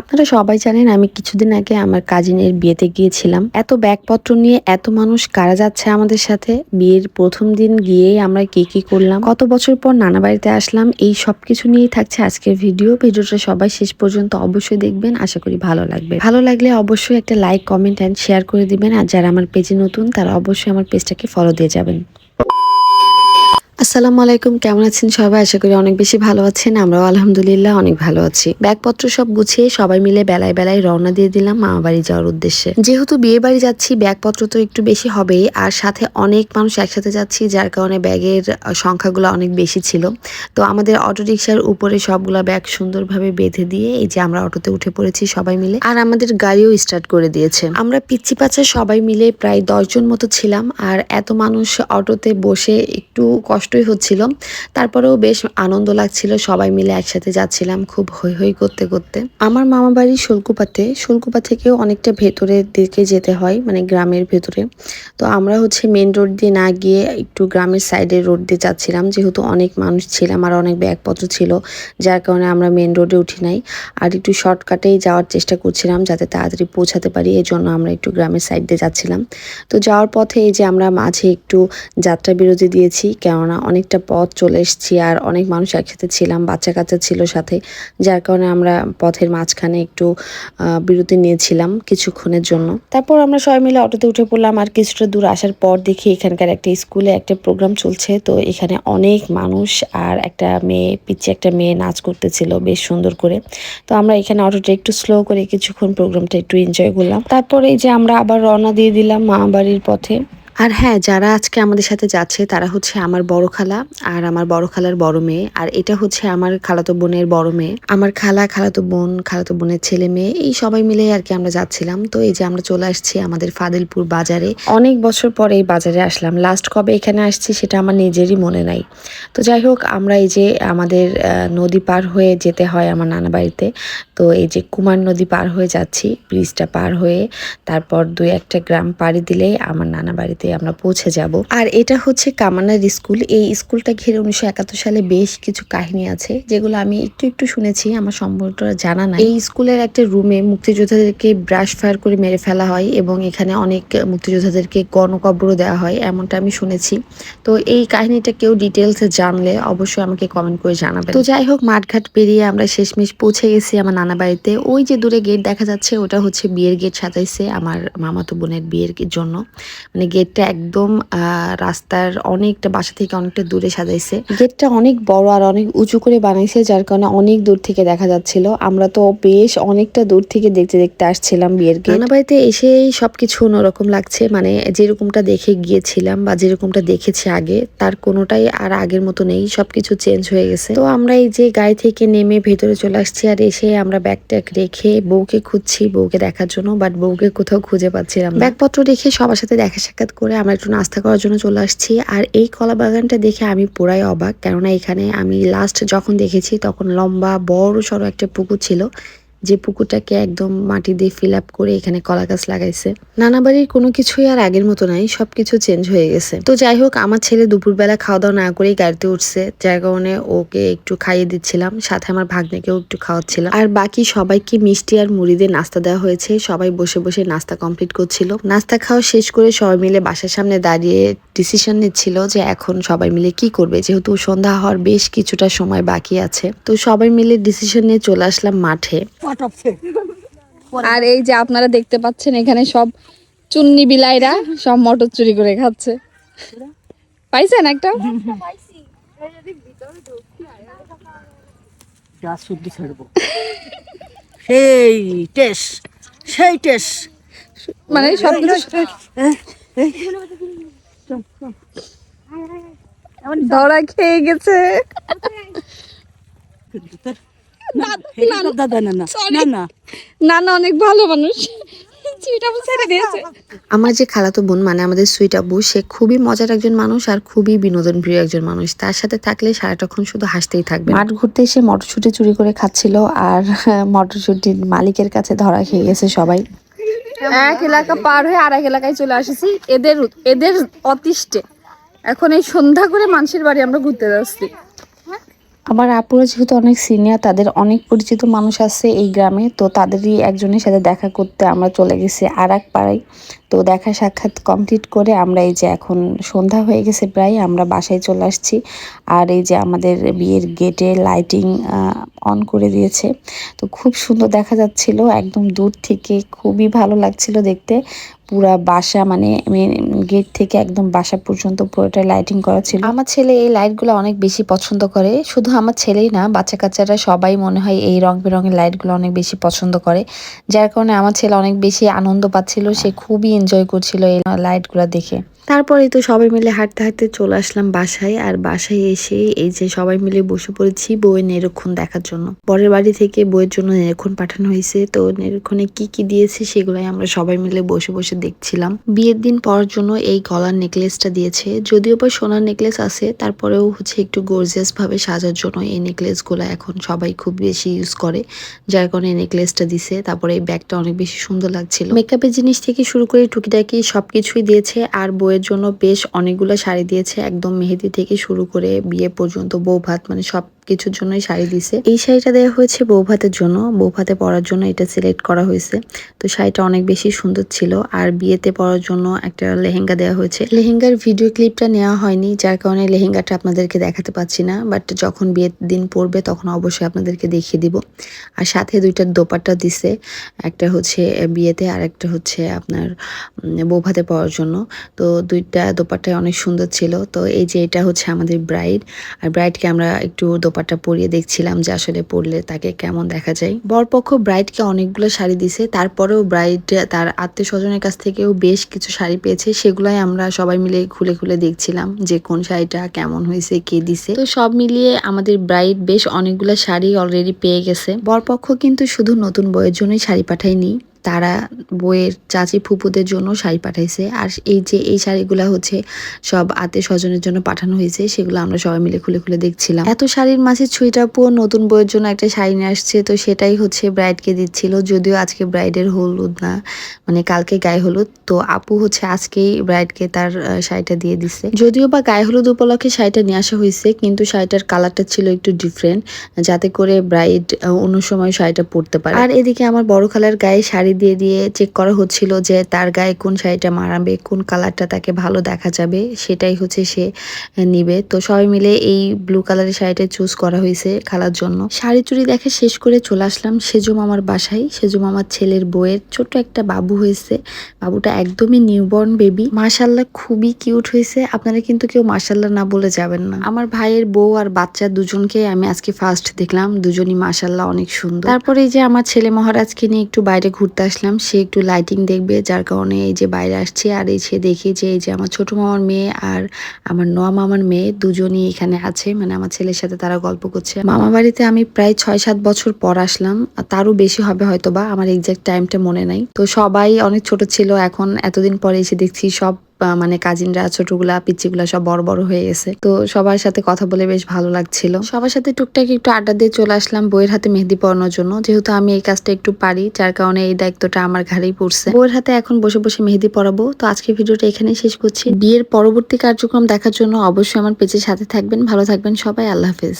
আপনারা সবাই জানেন, আমি কিছুদিন আগে আমার কাজিনের বিয়েতে গিয়েছিলাম। এত ব্যাগপত্র নিয়ে এত মানুষ কারা যাচ্ছে আমাদের সাথে? বিয়ের প্রথম দিন গিয়েই আমরা কি কি করলাম? কত বছর পর নানা বাড়িতে আসলাম, এই সব কিছু নিয়েই থাকছে আজকের ভিডিও। ভিডিওটা সবাই শেষ পর্যন্ত অবশ্যই দেখবেন, আশা করি ভালো লাগবে। ভালো লাগলে অবশ্যই একটা লাইক, কমেন্ট অ্যান্ড শেয়ার করে দিবেন। আর যারা আমার পেজে নতুন, তারা অবশ্যই আমার পেজটাকে ফলো দিয়ে যাবেন। আসসালামু আলাইকুম, কেমন আছেন সবাই? আশা করি অনেক বেশি ভালো আছেন। আমরাও আলহামদুলিল্লাহ অনেক ভালো আছি। ব্যাগপত্র সব গুছিয়ে সবাই মিলে বেলায় বেলায় রওনা দিয়ে দিলাম মামা বাড়ি যাওয়ার উদ্দেশ্যে। যেহেতু বিয়ে বাড়ি যাচ্ছি, ব্যাগপত্র তো একটু বেশি হবেই। আর সাথে অনেক মানুষ একসাথে যাচ্ছি, যার কারণে ব্যাগের সংখ্যাগুলো অনেক বেশি ছিল। তো আমাদের অটো রিক্সার উপরে সবগুলা ব্যাগ সুন্দরভাবে বেঁধে দিয়ে এই যে আমরা অটোতে উঠে পড়েছি সবাই মিলে। আর আমাদের গাড়িও স্টার্ট করে দিয়েছে। আমরা পিচ্ছি পাচ্ছা সবাই মিলে প্রায় দশজন মতো ছিলাম। আর এত মানুষ অটোতে বসে একটু কষ্টই হচ্ছিল। তারপরেও বেশ আনন্দ লাগছিল, সবাই মিলে একসাথে যাচ্ছিলাম খুব হই হই করতে করতে। আমার মামা বাড়ি শোলকুপাতে, শোলকুপা থেকেও অনেকটা ভেতরের দিকে যেতে হয় মানে গ্রামের ভেতরে। তো আমরা হচ্ছে মেন রোড দিয়ে না গিয়ে একটু গ্রামের সাইডের রোড দিয়ে যাচ্ছিলাম, যেহেতু অনেক মানুষ ছিলাম আর অনেক ব্যাগপত্র ছিল, যার কারণে আমরা মেন রোডে উঠি নাই। আর একটু শর্টকাটেই যাওয়ার চেষ্টা করছিলাম যাতে তাড়াতাড়ি পৌঁছাতে পারি এই জন্য আমরা একটু গ্রামের সাইড দিয়ে যাচ্ছিলাম। তো যাওয়ার পথে এই যে আমরা মাঝে একটু যাত্রা বিরতি দিয়েছি, কেননা অনেকটা পথ চলে এসেছি আর অনেক মানুষ একসাথে ছিলাম, বাচ্চা কাচ্চা ছিল সাথে, যার কারণে আমরা পথের মাঝখানে একটু বিরতি নিয়েছিলাম কিছুক্ষণের জন্য। তারপর আমরা সবাই মিলে অটোতে উঠে পড়লাম আর কিছুটা দূর আসার পর দেখি এখানকার একটা স্কুলে একটা প্রোগ্রাম চলছে। তো এখানে অনেক মানুষ আর একটা মেয়ে পিচ্ছে একটা মেয়ে নাচ করতেছিল বেশ সুন্দর করে। তো আমরা এখানে অটোটা একটু স্লো করে কিছুক্ষণ প্রোগ্রামটা একটু এনজয় করলাম। তারপরে এই যে আমরা আবার রওনা দিয়ে দিলাম মা বাড়ির পথে। আর হ্যাঁ যারা আজকে আমাদের সাথে যাচ্ছে, তারা হচ্ছে আমার বড় খালা আর আমার বড় খালার বড় মেয়ে। আর এটা হচ্ছে আমার খালাতো বোনের বড় মেয়ে। আমার খালা, খালাতো বোন, খালাতো বোনের ছেলে মেয়ে, এই সবাই মিলে আর কি আমরা যাচ্ছিলাম। তো এই যে আমরা চলে আসছি আমাদের ফাদিলপুর বাজারে। অনেক বছর পরে এই বাজারে আসলাম। লাস্ট কবে এখানে আসছি সেটা আমার নিজেরই মনে নাই। তো যাই হোক, আমরা এই যে আমাদের নদী পার হয়ে যেতে হয় আমার নানা বাড়িতে। তো এই যে কুমার নদী পার হয়ে যাচ্ছি, ব্রিজটা পার হয়ে। তারপর দুই একটা গ্রাম পাড়ি দিলেই আমার নানা বাড়িতে আমরা পৌঁছে যাব। আর এটা হচ্ছে কামানার স্কুল। এই স্কুলটা ঘিরে উনিশশো একাত্তর সালে বেশ কিছু কাহিনী আছে, যেগুলো আমি একটু একটু শুনেছি, আমার সম্পূর্ণটা জানা নাই। এই স্কুলের একটা রুমে মুক্তিযোদ্ধাদেরকে ব্রাশ ফায়ার করে মেরে ফেলা হয় এবং এখানে অনেক মুক্তিযোদ্ধাদেরকে গণকবরও দেওয়া হয়, এমনটা আমি শুনেছি। তো এই কাহিনীটা কেউ ডিটেলস জানলে অবশ্যই আমাকে কমেন্ট করে জানাবেন। তো যাই হোক, মাঠঘাট পেরিয়ে আমরা শেষমেশ পৌঁছে গেছি আমার নানা বাড়িতে। ওই যে দূরে গেট দেখা যাচ্ছে, ওটা হচ্ছে বিয়ের গেট সাজাইছে আমার মামাতো বোনের বিয়ের জন্য। মানে গেটটা একদম আহ, রাস্তার অনেকটা বাসা থেকে অনেকটা দূরে সাজাইছে। গেটটা অনেক বড় আর অনেক উঁচু করে বানাইছে যার কারণে অনেক দূর থেকে দেখা যাচ্ছিল। আমরা তো বেশ অনেকটা দূর থেকে দেখতে দেখতে আসছিলাম বিয়ের গেট। বাড়িতে এসেই সবকিছু অন্যরকম লাগছে মানে যেরকমটা দেখে গিয়েছিলাম বা যেরকমটা দেখেছি আগে তার কোনোটাই আর আগের মতো নেই সবকিছু চেঞ্জ হয়ে গেছে। তো আমরা এই যে গাড়ি থেকে নেমে ভেতরে চলে আসছি আর এসে আমরা ব্যাগ ট্যাগ রেখে বউকে খুঁজছি বউকে দেখার জন্য বাট বউকে কোথাও খুঁজে পাচ্ছিলাম। ব্যাগপত্র রেখে সবার সাথে দেখা সাক্ষাৎ করে আমরা একটু নাস্তা করার জন্য চলে আসছি। আর এই কলা বাগানটা দেখে আমি পুরাই অবাক। কেননা এখানে আমি লাস্ট যখন দেখেছি তখন লম্বা বড় সড় একটা পুকুর ছিল। যে পুকুরটাকে একদম মাটি দিয়ে ফিল আপ করে এখানে কলা গাছ লাগাইছে। নানা বাড়ির কোনো কিছুই আর আগের মতো নাই, সবকিছু চেঞ্জ হয়ে গেছে। তো যাই হোক, আমার ছেলে দুপুরবেলা খাওয়া দাওয়া না করেই গাড়িতে উঠছে, যার কারণে ওকে একটু খাইয়ে দিচ্ছিলাম, সাথে আমার ভাগ্নেকেও একটু খাওয়াচ্ছিলাম। আর বাকি সবাইকে মিষ্টি আর মুড়ি দিয়ে নাস্তা দেওয়া হয়েছে, সবাই বসে বসে নাস্তা কমপ্লিট করছিল। নাস্তা খাওয়া শেষ করে সবাই মিলে বাসার সামনে দাঁড়িয়ে ডিসিশন নিচ্ছিল যে এখন সবাই মিলে কি করবে, যেহেতু সন্ধ্যা হওয়ার বেশ কিছুটা সময় বাকি আছে। তো সবাই মিলে ডিসিশন নিয়ে চলে আসলাম মাঠে। আর এই যে আপনারা দেখতে পাচ্ছেন এখানে সব চুন্নি বিলাইরা সব মটর চুরি করে খাচ্ছে। পাইছেন একটা? সেই সেই মানে সব ধরা খেয়ে গেছে। দাদা না না না না না না অনেক ভালো মানুষ। আমার যে খালাতো বোন মানে আমাদের সুইট আব্বু সে খুবই মজার একজন মানুষ আর খুবই বিনোদন প্রিয় একজন মানুষ। তার সাথে থাকলে সারাটাক্ষণ শুধু হাসতেই থাকবে। মাঠ ঘুরতে এসে মটরশুটি চুরি করে খাচ্ছিল আর মটরশুঁটির মালিকের কাছে ধরা খেয়ে গেছে সবাই। এক এলাকা পার হয়ে আর এক এলাকায় চলে আসেছি। এদের এদের অতিষ্ঠে। এখন এই সন্ধ্যা করে মানুষের বাড়ি আমরা ঘুরতে যাচ্ছি। আমার আপুরা যেহেতু অনেক সিনিয়র তাদের অনেক পরিচিত মানুষ আছে এই গ্রামে, তো তাদেরই একজনের সাথে দেখা করতে আমরা চলে গেছি আর এক পাড়ায় তো দেখা সাক্ষাৎ কমপ্লিট করে আমরা এই যে এখন সন্ধ্যা হয়ে গেছে প্রায়, আমরা বাসায় চলে আসছি। আর এই যে আমাদের বিয়ের গেটে লাইটিং অন করে দিয়েছে। তো খুব সুন্দর দেখা যাচ্ছিল, একদম দূর থেকে খুবই ভালো লাগছিল দেখতে। পুরা বাসা মানে গেট থেকে একদম বাসা পর্যন্ত পুরোটা লাইটিং করা ছিল। আমার ছেলে এই লাইটগুলো অনেক বেশি পছন্দ করে। শুধু আমার ছেলেই না বাচ্চা কাচ্চারা সবাই মনে হয় এই রং বেরঙের লাইটগুলো অনেক বেশি পছন্দ করে। যার কারণে আমার ছেলে অনেক বেশি আনন্দ পাচ্ছিল, সে খুবই এনজয় করছিল এই লাইটগুলো দেখে। তারপরে তো সবাই মিলে হাঁটতে হাঁটতে চলে আসলাম বাসায়। আর বাসায় এসে এই যে সবাই মিলে বসে পড়েছি বউয়ের নিরীক্ষণ দেখার জন্য। পরের বাড়ি থেকে বইয়ের জন্য নিরক্ষণ পাঠানো হয়েছে। তো নিরক্ষণে কি কি দিয়েছে সেগুলাই আমরা সবাই মিলে বসে বসে দেখছিলাম। বিয়ের দিন পরার জন্য এই গলার নেকলেসটা দিয়েছে। যদিও বা সোনার নেকলেস আছে, তারপরেও হচ্ছে একটু গর্জিয়াস ভাবে সাজার জন্য এই নেকলেসগুলো এখন সবাই খুব বেশি ইউজ করে। যার কারণে এই নেকলেসটা দিছে। তারপরে এই ব্যাগটা অনেক বেশি সুন্দর লাগছিল। মেকআপের জিনিস থেকে শুরু করে টুকিটাকি সবকিছুই দিয়েছে। আর বইয়ের জন্য বেশ অনেকগুলো শাড়ি দিয়েছে, একদম মেহেদি থেকে শুরু করে বিয়ে পর্যন্ত, বউ ভাত মানে সব কিছুর জন্যই শাড়ি দিছে। এই শাড়িটা দেওয়া হয়েছে বউ ভাতের জন্য। বউ ভাতে পরার জন্য এটা সিলেক্ট করা হয়েছে। তো শাড়িটা অনেক বেশি সুন্দর ছিল। আর বিয়েতে পরার জন্য একটা লেহেঙ্গা দেওয়া হয়েছে। লেহেঙ্গার ভিডিও ক্লিপটা নেওয়া হয়নি যার কারণে লেহেঙ্গাটা আপনাদেরকে দেখাতে পাচ্ছি না। বাট যখন বিয়ের দিন পড়বে তখন অবশ্যই আপনাদেরকে দেখিয়ে দিব। আর সাথে দুইটা দোপাট্টা দিছে। একটা হচ্ছে বিয়েতে আর একটা হচ্ছে আপনার উম, বউ ভাতে পরার জন্য। তো দুইটা দোপাট্টায় অনেক সুন্দর ছিল। তো এই যে এটা হচ্ছে আমাদের ব্রাইড আর ব্রাইডকে আমরা একটু দোপাট্টা পরিয়ে দেখছিলাম যে আসলে পরলে তাকে কেমন দেখা যায়। বরপক্ষ ব্রাইডকে অনেকগুলো শাড়ি দিছে, তারপরেও ব্রাইড তার আত্মীয় স্বজনের কাছ থেকেও বেশ কিছু শাড়ি পেয়েছে, সেগুলাই আমরা সবাই মিলে খুলে খুলে দেখছিলাম যে কোন শাড়িটা কেমন হয়েছে, কে দিছে। তো সব মিলিয়ে আমাদের ব্রাইড বেশ অনেকগুলো শাড়ি অলরেডি পেয়ে গেছে। বরপক্ষ কিন্তু শুধু নতুন বইয়ের জন্যই শাড়ি পাঠায়নি তারা বইয়ের চাচি ফুপুদের জন্য শাড়ি পাঠাইছে। আর এই যে এই শাড়িগুলো হচ্ছে সব আত্মীয় স্বজনের জন্য পাঠানো হয়েছে, সেগুলো আমরা সবাই মিলে খুলে খুলে দেখছিলাম। এত শাড়ির মাঝে ছুঁইটা পুরো নতুন বইয়ের জন্য একটা শাড়ি নিয়ে আসছে, তো সেটাই হচ্ছে ব্রাইডকে দিচ্ছিল। যদিও আজকে ব্রাইডের হলুদ না মানে কালকে গায়ে হলুদ। তো আপু হচ্ছে আজকেই ব্রাইডকে তার শাড়িটা দিয়ে দিছে। যদিও বা গায়ে হলুদ উপলক্ষে শাড়িটা নিয়ে আসা হয়েছে, কিন্তু শাড়িটার কালারটা ছিল একটু ডিফারেন্ট যাতে করে ব্রাইড অন্য সময় শাড়িটা পরতে পারে। আর এদিকে আমার বড় খালার গায়ে শাড়ি দিয়ে দিয়ে চেক করা হচ্ছিল যে তার গায়ে কোন শাড়িটা মারাবে কোন কালারটা তাকে ভালো দেখা যাবে, সেটাই হচ্ছে সে নিবে। তো সবাই মিলে এই ব্লু কালারের শাড়িটা চুজ করা হয়েছে খালার জন্য। শাড়ি চুরি দেখে শেষ করে চলে আসলাম সেজো মামার বাসায়। সেজো মামার ছেলের বউয়ের ছোট্ট একটা বাবু হয়েছে। বাবুটা একদমই নিউবর্ন বেবি মাশাল্লাহ খুবই কিউট হয়েছে। আপনারা কিন্তু কেউ মাশাল্লাহ না বলে যাবেন না। আমার ভাইয়ের বউ আর বাচ্চা দুজনকে আমি আজকে ফার্স্ট দেখলাম। দুজনই মাশাল্লাহ অনেক সুন্দর। তারপরে যে আমার ছেলে মহারাজকে নিয়ে একটু বাইরে ঘুরতে আসলাম, সে একটু লাইটিং দেখবে, যার কারণে এই যে বাইরে আসছে আর এই সে দেখে যে এই যে আমার ছোট মামার মেয়ে আর আমার নোয়া মামার মেয়ে দুজনই এখানে আছে মানে আমার ছেলের সাথে তারা গল্প করছে। মামা বাড়িতে আমি প্রায় ছয় সাত বছর পর আসলাম তারও বেশি হবে হয়তো বা আমার এক্সাক্ট টাইমটা মনে নাই। তো সবাই অনেক ছোট ছিল, এখন এতদিন পরে এসে দেখছি সব মানে কাজিনরা, ছোটগুলা, পিচ্চিগুলা সব বড় বড় হয়ে গেছে। তো সবার সাথে কথা বলে বেশ ভালো লাগছিল। সবার সাথে টুকটাক একটু আড্ডা দিয়ে চলে আসলাম বইয়ের হাতে মেহেদি পড়ানোর জন্য। যেহেতু আমি এই কাজটা একটু পারি, যার কারণে এই দায়িত্বটা আমার ঘাড়েই পড়ছে। বইয়ের হাতে এখন বসে বসে মেহেদি পড়াবো তো আজকে ভিডিওটা এখানেই শেষ করছি। বিয়ের পরবর্তী কার্যক্রম দেখার জন্য অবশ্যই আমার পেজের সাথে থাকবেন। ভালো থাকবেন সবাই। আল্লাহ হাফেজ।